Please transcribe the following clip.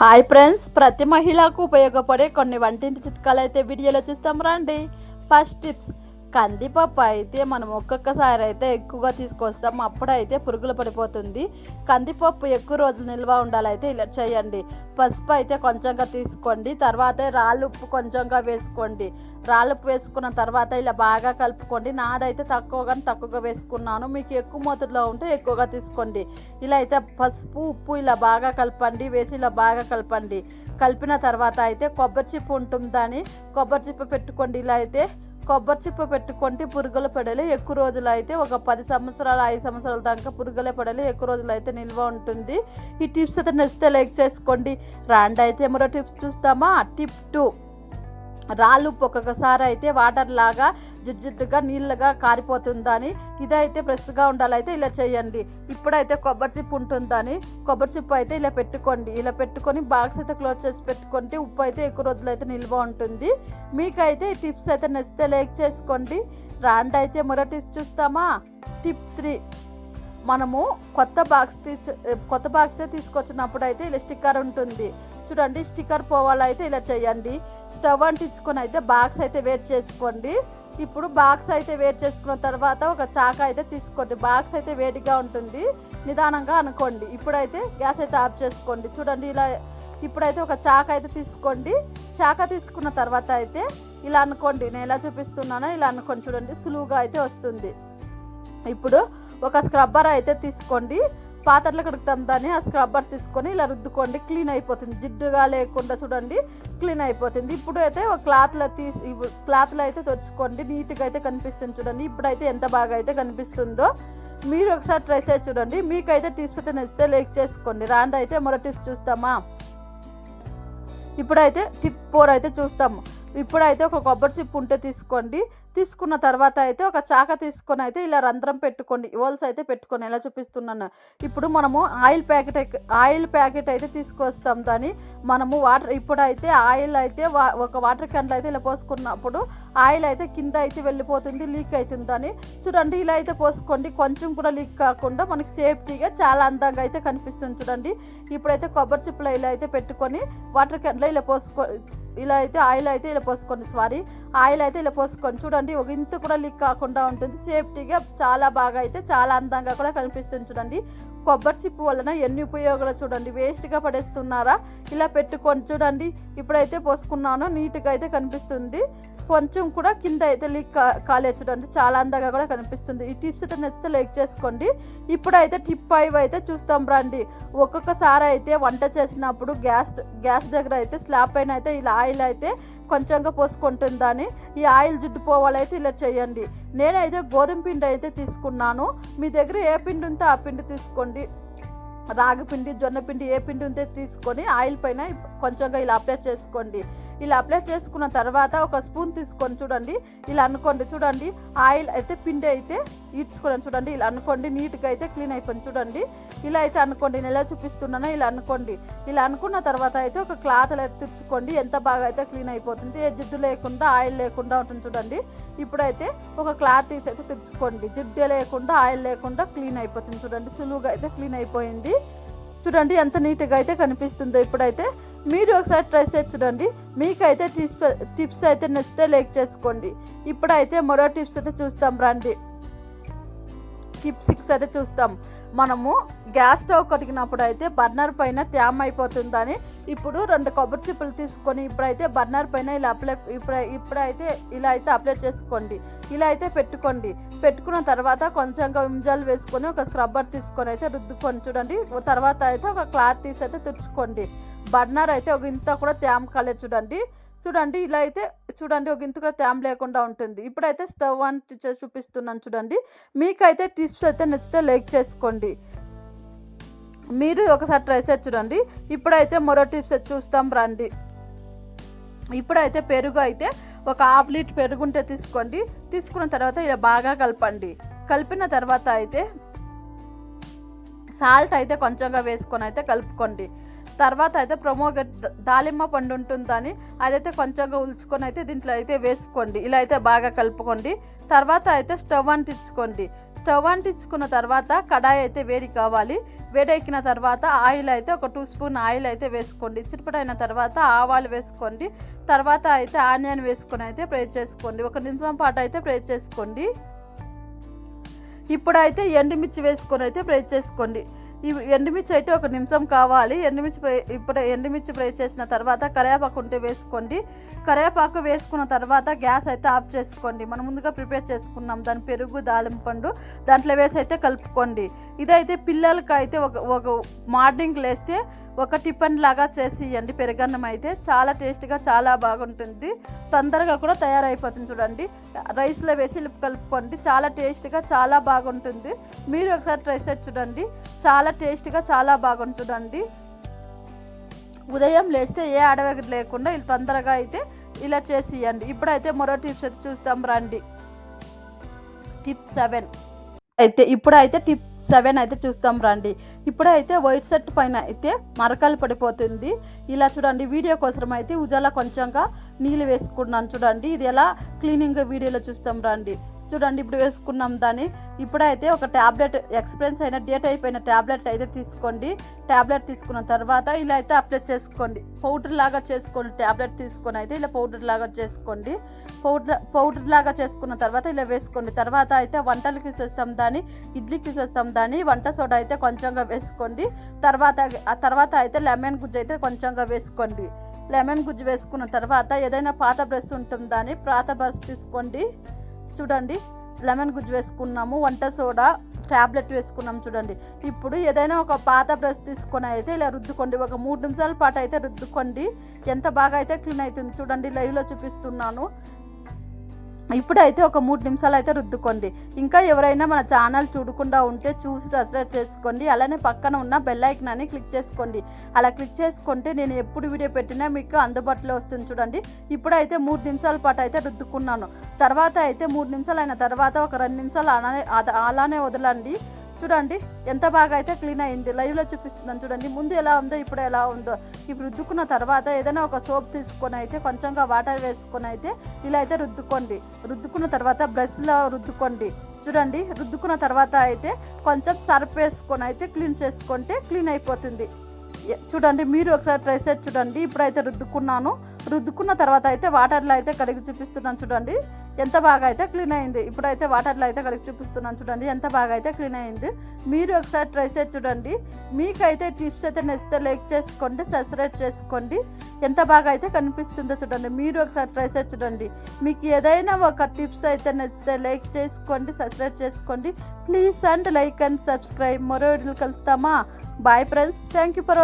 Hi friends ప్రతి మహిళకు ఉపయోగపడే కొన్ని వంటింటి చిట్కాలు అయితే వీడియోలో చూస్తాం. రండి ఫస్ట్ టిప్స్. కందిపప్పు అయితే మనం ఒక్కొక్కసారి అయితే ఎక్కువగా తీసుకొస్తాం. అప్పుడైతే పురుగులు పడిపోతుంది. కందిపప్పు ఎక్కువ రోజులు నిల్వ ఉండాలైతే ఇలా చేయండి. పసుపు అయితే కొంచెంగా తీసుకోండి. తర్వాత రాళ్ళు ఉప్పు కొంచెంగా వేసుకోండి. రాళ్ళు ఉప్పు వేసుకున్న తర్వాత ఇలా బాగా కలుపుకోండి. నాదైతే తక్కువగా తక్కువగా వేసుకున్నాను. మీకు ఎక్కువ మోతాదులో ఉంటే ఎక్కువగా తీసుకోండి. ఇలా అయితే పసుపు ఉప్పు ఇలా బాగా కలపండి. వేసి ఇలా బాగా కలపండి. కలిపిన తర్వాత అయితే కొబ్బరి చిప్పు ఉంటుందని కొబ్బరి చిప్పు పెట్టుకోండి. ఇలా అయితే కొబ్బరి చిప్ప పెట్టుకుంటే పురుగుల పడలు ఎక్కువ రోజులు అయితే ఒక పది సంవత్సరాలు ఐదు సంవత్సరాల దాకా పురుగుల పడలు ఎక్కువ రోజులు అయితే నిల్వ ఉంటుంది. ఈ టిప్స్ అయితే నచ్చితే లైక్ చేసుకోండి. రాండి అయితే మరో టిప్స్ చూస్తామా? Tip two. రాళ్ళు ఉప్పు ఒక్కొక్కసారి అయితే వాటర్ లాగా జిడ్జిడ్డుగా నీళ్ళగా కారిపోతుందని ఇదైతే ఫ్రెష్గా ఉండాలైతే ఇలా చేయండి. ఇప్పుడైతే కొబ్బరి చిప్పు ఉంటుందని కొబ్బరి చిప్పు అయితే ఇలా పెట్టుకోండి. ఇలా పెట్టుకొని బాక్స్ అయితే క్లోజ్ చేసి పెట్టుకుంటే ఉప్పు అయితే ఎక్కువ రోజులు అయితే నిల్వ ఉంటుంది. మీకైతే ఈ టిప్స్ అయితే నచ్చితే లైక్ చేసుకోండి. రాండి అయితే మరో టిప్స్ చూస్తామా? Tip three. మనము కొత్త బాక్స్ తీసు కొత్త బాక్స్ తీసుకొచ్చినప్పుడు అయితే ఇలా స్టిక్కర్ ఉంటుంది. చూడండి స్టిక్కర్ పోవాలైతే ఇలా చేయండి. స్టవ్ అంటించుకొని అయితే బాక్స్ అయితే వేట్ చేసుకోండి. ఇప్పుడు బాక్స్ అయితే వేట్ చేసుకున్న తర్వాత ఒక చాక అయితే తీసుకోండి. బాక్స్ అయితే వేడిగా ఉంటుంది. నిదానంగా అనుకోండి. ఇప్పుడైతే గ్యాస్ అయితే ఆఫ్ చేసుకోండి. చూడండి ఇలా ఇప్పుడైతే ఒక చాక అయితే తీసుకోండి. చాక తీసుకున్న తర్వాత అయితే ఇలా అనుకోండి. నేను ఎలా చూపిస్తున్నానో ఇలా అనుకోండి. చూడండి సులువుగా అయితే వస్తుంది. ఇప్పుడు ఒక స్క్రబ్బర్ అయితే తీసుకోండి. పాత్రలు కడుగుతాం దాన్ని ఆ స్క్రబ్బర్ తీసుకొని ఇలా రుద్దుకోండి. క్లీన్ అయిపోతుంది. జిడ్డుగా లేకుండా చూడండి క్లీన్ అయిపోతుంది. ఇప్పుడు అయితే ఒక క్లాత్లో తీసి క్లాత్లో అయితే తెచ్చుకోండి. నీట్గా అయితే కనిపిస్తుంది చూడండి. ఇప్పుడైతే ఎంత బాగా అయితే కనిపిస్తుందో మీరు ఒకసారి ట్రై చేసి చూడండి. మీకైతే టిప్స్ అయితే నచ్చితే లైక్ చేసుకోండి. రాంది అయితే మరో టిప్స్ చూస్తామా? ఇప్పుడైతే టిప్ ఫోర్ అయితే చూస్తాము. ఇప్పుడైతే ఒక కొబ్బరి చిప్పు ఉంటే తీసుకోండి. తీసుకున్న తర్వాత అయితే ఒక చాక తీసుకొని అయితే ఇలా రంధ్రం పెట్టుకోండి. హోల్స్ అయితే పెట్టుకొని ఎలా చూపిస్తున్నాను. ఇప్పుడు మనము ఆయిల్ ప్యాకెట్ ఆయిల్ ప్యాకెట్ అయితే తీసుకొస్తాం. దాన్ని మనము వాటర్ ఇప్పుడైతే ఆయిల్ అయితే వా ఒక వాటర్ క్యాన్లో అయితే ఇలా పోసుకున్నప్పుడు ఆయిల్ అయితే కింద అయితే వెళ్ళిపోతుంది లీక్ అవుతుందని చూడండి ఇలా అయితే పోసుకోండి. కొంచెం కూడా లీక్ కాకుండా మనకి సేఫ్టీగా చాలా అందంగా అయితే కనిపిస్తుంది. చూడండి ఇప్పుడైతే కొబ్బరి చిప్పులో ఇలా అయితే పెట్టుకొని వాటర్ క్యాన్లో ఇలా పోసుకో ఇలా అయితే ఆయిల్ అయితే ఇలా పోసుకోండి సారీ ఆయిల్ అయితే ఇలా పోసుకోండి. చూడండి ఒక ఇంత కూడా లీక్ కాకుండా ఉంటుంది. సేఫ్టీగా చాలా బాగా అయితే చాలా అందంగా కూడా కనిపిస్తుంది చూడండి. కొబ్బరి చిప్పు వలన ఎన్ని ఉపయోగాలు చూడండి. వేస్ట్గా పడేస్తున్నారా? ఇలా పెట్టుకొని చూడండి. ఇప్పుడైతే పోసుకున్నాను. నీట్గా అయితే కనిపిస్తుంది. కొంచెం కూడా కింద అయితే లీక్ కా కాలే చూడండి. చాలా అందంగా కూడా కనిపిస్తుంది. ఈ టిప్స్ అయితే నచ్చితే లైక్ చేసుకోండి. ఇప్పుడైతే టిప్ ఫైవ్ అయితే చూస్తాం రండి. ఒక్కొక్కసారి అయితే వంట చేసినప్పుడు గ్యాస్ గ్యాస్ దగ్గర అయితే స్లాబ్ పైన అయితే ఇలా ఆయిల్ అయితే కొంచెంగా పోసుకుంటుందని ఈ ఆయిల్ జుట్టు పోవాలైతే ఇలా చేయండి. నేనైతే గోధుమ పిండి అయితే తీసుకున్నాను. మీ దగ్గర ఏ పిండి ఉంటే ఆ పిండి తీసుకోండి. రాగి పిండి జొన్న పిండి ఏ పిండి ఉంటే తీసుకొని ఆయిల్ పైన కొంచెంగా ఇలా అప్లై చేసుకోండి. ఇలా అప్లై చేసుకున్న తర్వాత ఒక స్పూన్ తీసుకొని చూడండి. ఇలా అనుకోండి చూడండి. ఆయిల్ అయితే పిండి అయితే ఈడ్చుకోండి చూడండి. ఇలా అనుకోండి నీట్గా అయితే క్లీన్ అయిపోయింది చూడండి. ఇలా అయితే అనుకోండి నేను ఎలా చూపిస్తున్నానో ఇలా అనుకోండి. ఇలా అనుకున్న తర్వాత అయితే ఒక క్లాత్ అయితే తెచ్చుకోండి. ఎంత బాగా అయితే క్లీన్ అయిపోతుంది. ఏ జిడ్డు లేకుండా ఆయిల్ లేకుండా ఉంటుంది చూడండి. ఇప్పుడైతే ఒక క్లాత్ తీసి అయితే తెచ్చుకోండి. జిడ్డు లేకుండా ఆయిల్ లేకుండా క్లీన్ అయిపోతుంది చూడండి. సులువుగా అయితే క్లీన్ అయిపోయింది. చూడండి ఎంత నీట్గా అయితే కనిపిస్తుందో ఇప్పుడైతే. మీరు ఒకసారి ట్రై చేసి చూడండి. మీకైతే టిప్స్ టిప్స్ అయితే నచ్చితే లైక్ చేసుకోండి. ఇప్పుడైతే మరో టిప్స్ అయితే చూస్తాం రండి. టిప్ సిక్స్ అయితే చూస్తాం. మనము గ్యాస్ స్టవ్ కడిగినప్పుడు అయితే బర్నర్ పైన తేమ అయిపోతుందని ఇప్పుడు రెండు కొబ్బరి చిప్పులు తీసుకొని ఇప్పుడైతే బర్నర్ పైన ఇలా అప్లై ఇప్పుడు ఇప్పుడైతే ఇలా అయితే అప్లై చేసుకోండి. ఇలా అయితే పెట్టుకోండి. పెట్టుకున్న తర్వాత కొంచెంగా విమ్జాలు వేసుకొని ఒక స్క్రబ్బర్ తీసుకొని అయితే రుద్దుకొని చూడండి. తర్వాత అయితే ఒక క్లాత్ తీసి అయితే తుడుచుకోండి. బర్నర్ అయితే ఒక ఇంత కూడా తేమ కాలేదు. చూడండి. చూడండి ఇలా అయితే చూడండి ఒక ఇంత కూడా తేమ లేకుండా ఉంటుంది. ఇప్పుడైతే స్టవ్ ఆన్ చేసి చూపిస్తున్నాను చూడండి. మీకైతే టిప్స్ అయితే నచ్చితే లైక్ చేసుకోండి. మీరు ఒకసారి ట్రై చేసి చూడండి. ఇప్పుడైతే మరో టిప్స్ అయితే చూస్తాం రండి. ఇప్పుడైతే పెరుగు అయితే ఒక హాఫ్ లీటర్ పెరుగు ఉంటే తీసుకోండి. తీసుకున్న తర్వాత ఇలా బాగా కలపండి. కలిపిన తర్వాత అయితే సాల్ట్ అయితే కొంచెంగా వేసుకొని అయితే కలుపుకోండి. తర్వాత అయితే ప్రొమోగట్ దాలిమ్మ పండు ఉంటుందని అదైతే కొంచెంగా ఉల్చుకొని అయితే దీంట్లో అయితే వేసుకోండి. ఇలా అయితే బాగా కలుపుకోండి. తర్వాత అయితే స్టవ్ అంటించుకోండి. స్టవ్ అంటించుకున్న తర్వాత కడాయి అయితే వేడి కావాలి. వేడెక్కిన తర్వాత ఆయిల్ అయితే ఒక టూ స్పూన్ ఆయిల్ అయితే వేసుకోండి. చిరుపడైన తర్వాత ఆవాలు వేసుకోండి. తర్వాత అయితే ఆనియన్ వేసుకొని అయితే ఫ్రై చేసుకోండి. ఒక నిమిషం పాటు అయితే ఫ్రై చేసుకోండి. ఇప్పుడైతే ఎండుమిర్చి వేసుకొని అయితే ఫ్రై చేసుకోండి. ఈ ఎండుమిర్చి అయితే ఒక నిమిషం కావాలి. ఎండుమిర్చి ఇప్పుడు ఎండుమిర్చి ఫ్రై చేసిన తర్వాత కరివేపాకు ఉంటే వేసుకోండి. కరివేపాకు వేసుకున్న తర్వాత గ్యాస్ అయితే ఆఫ్ చేసుకోండి. మనం ముందుగా ప్రిపేర్ చేసుకున్నాం. దాని పెరుగు దాలింపండు దాంట్లో వేసి అయితే కలుపుకోండి. ఇదైతే పిల్లలకి అయితే ఒక ఒక మార్నింగ్ లేస్తే ఒక టిఫిన్ లాగా చేసి ఇవ్వండి పెరుగన్నం అయితే చాలా టేస్ట్గా చాలా బాగుంటుంది. తొందరగా కూడా తయారైపోతుంది చూడండి. రైస్లో వేసి కలుపుకోండి. చాలా టేస్ట్గా చాలా బాగుంటుంది. మీరు ఒకసారి ట్రై చేసి చూడండి. చాలా టేస్ట్గా చాలా బాగుంటుందండి. ఉదయం లేస్తే ఏ అడవి లేకుండా ఇలా తొందరగా అయితే ఇలా చేసి ఇవ్వండి ఇప్పుడైతే మరో టిప్స్ అయితే చూస్తాం రండి. Tip seven. అయితే ఇప్పుడైతే టిప్ సెవెన్ అయితే చూస్తాం రండి. ఇప్పుడైతే వైట్ షర్ట్ పైన అయితే మరకలు పడిపోతుంది. ఇలా చూడండి వీడియో కోసం అయితే ఉజాల కొంచెంగా నీళ్ళు వేసుకున్నాను చూడండి. ఇది ఎలా క్లీనింగ్ వీడియోలో చూస్తాం రండి. చూడండి ఇప్పుడు వేసుకున్నాం దాన్ని. ఇప్పుడైతే ఒక ట్యాబ్లెట్ ఎక్స్పీరియన్స్ అయిన డేట్ అయిపోయిన ట్యాబ్లెట్ అయితే తీసుకోండి. ట్యాబ్లెట్ తీసుకున్న తర్వాత ఇలా అయితే అప్లై చేసుకోండి. పౌడర్ లాగా చేసుకోండి ట్యాబ్లెట్ తీసుకొని అయితే ఇలా పౌడర్ లాగా చేసుకోండి. పౌడర్ పౌడర్ లాగా చేసుకున్న తర్వాత ఇలా వేసుకోండి. తర్వాత అయితే వంటలకి వేసేస్తాం దాన్ని ఇడ్లీకి వేసేస్తాం దాన్ని వంట సోడా అయితే కొంచెంగా వేసుకోండి. తర్వాత ఆ తర్వాత అయితే లెమన్ గుజ్జు అయితే కొంచెంగా వేసుకోండి. లెమన్ గుజ్జు వేసుకున్న తర్వాత ఏదైనా పాత బ్రష్ ఉంటుంది దాన్ని పాత బ్రష్ తీసుకోండి. చూడండి లెమన్ గుజ్జు వేసుకున్నాము వంట సోడా ట్యాబ్లెట్ వేసుకున్నాం చూడండి. ఇప్పుడు ఏదైనా ఒక పాత బ్రష్ తీసుకొని అయితే ఇలా రుద్దుకోండి. ఒక మూడు నిమిషాల పాటు అయితే రుద్దుకోండి. ఎంత బాగా అయితే క్లీన్ అవుతుంది చూడండి లైవ్లో చూపిస్తున్నాను. ఇప్పుడైతే ఒక మూడు నిమిషాలు అయితే రుద్దుకోండి. ఇంకా ఎవరైనా మన ఛానల్ చూడకుండా ఉంటే చూసి సబ్స్క్రైబ్ చేసుకోండి. అలానే పక్కన ఉన్న బెల్ ఐకనాన్ని క్లిక్ చేసుకోండి. అలా క్లిక్ చేసుకుంటే నేను ఎప్పుడు వీడియో పెట్టినా మీకు అందుబాటులో వస్తుంది చూడండి. ఇప్పుడైతే మూడు నిమిషాల పాటు అయితే రుద్దుకున్నాను. తర్వాత అయితే మూడు నిమిషాలు అయిన తర్వాత ఒక రెండు నిమిషాలు అలానే అద- అలానే వదలండి. చూడండి ఎంత బాగా అయితే క్లీన్ అయింది. లైవ్లో చూపిస్తున్నాను చూడండి ముందు ఎలా ఉందో ఇప్పుడు ఎలా ఉందో. ఇప్పుడు రుద్దుకున్న తర్వాత ఏదైనా ఒక సోప్ తీసుకొని అయితే కొంచెంగా వాటర్ వేసుకొని అయితే ఇలా అయితే రుద్దుకోండి. రుద్దుకున్న తర్వాత బ్రష్లో రుద్దుకోండి. చూడండి రుద్దుకున్న తర్వాత అయితే కొంచెం సర్ఫ్ వేసుకొని అయితే క్లీన్ చేసుకుంటే క్లీన్ అయిపోతుంది. చూడండి మీరు ఒకసారి ట్రై చేసి చూడండి. ఇప్పుడైతే రుద్దుకున్నాను. రుద్దుకున్న తర్వాత అయితే వాటర్లో అయితే కడిగి చూపిస్తున్నాను చూడండి. ఎంత బాగా అయితే క్లీన్ అయింది. ఇప్పుడైతే వాటర్లో అయితే కడిగి చూపిస్తున్నాను చూడండి. ఎంత బాగా అయితే క్లీన్ అయింది. మీరు ఒకసారి ట్రై చేసి చూడండి. మీకైతే టిప్స్ అయితే నచ్చితే లైక్ చేసుకోండి సబ్స్క్రైబ్ చేసుకోండి. ఎంత బాగా అయితే కనిపిస్తుందో చూడండి. మీరు ఒకసారి ట్రై చేసి చూడండి. మీకు ఏదైనా ఒక టిప్స్ అయితే నచ్చితే లైక్ చేసుకోండి సబ్స్క్రైబ్ చేసుకోండి. Please and like and subscribe మరో వీడియోలు కలుస్తామా? Bye friends thank you for watching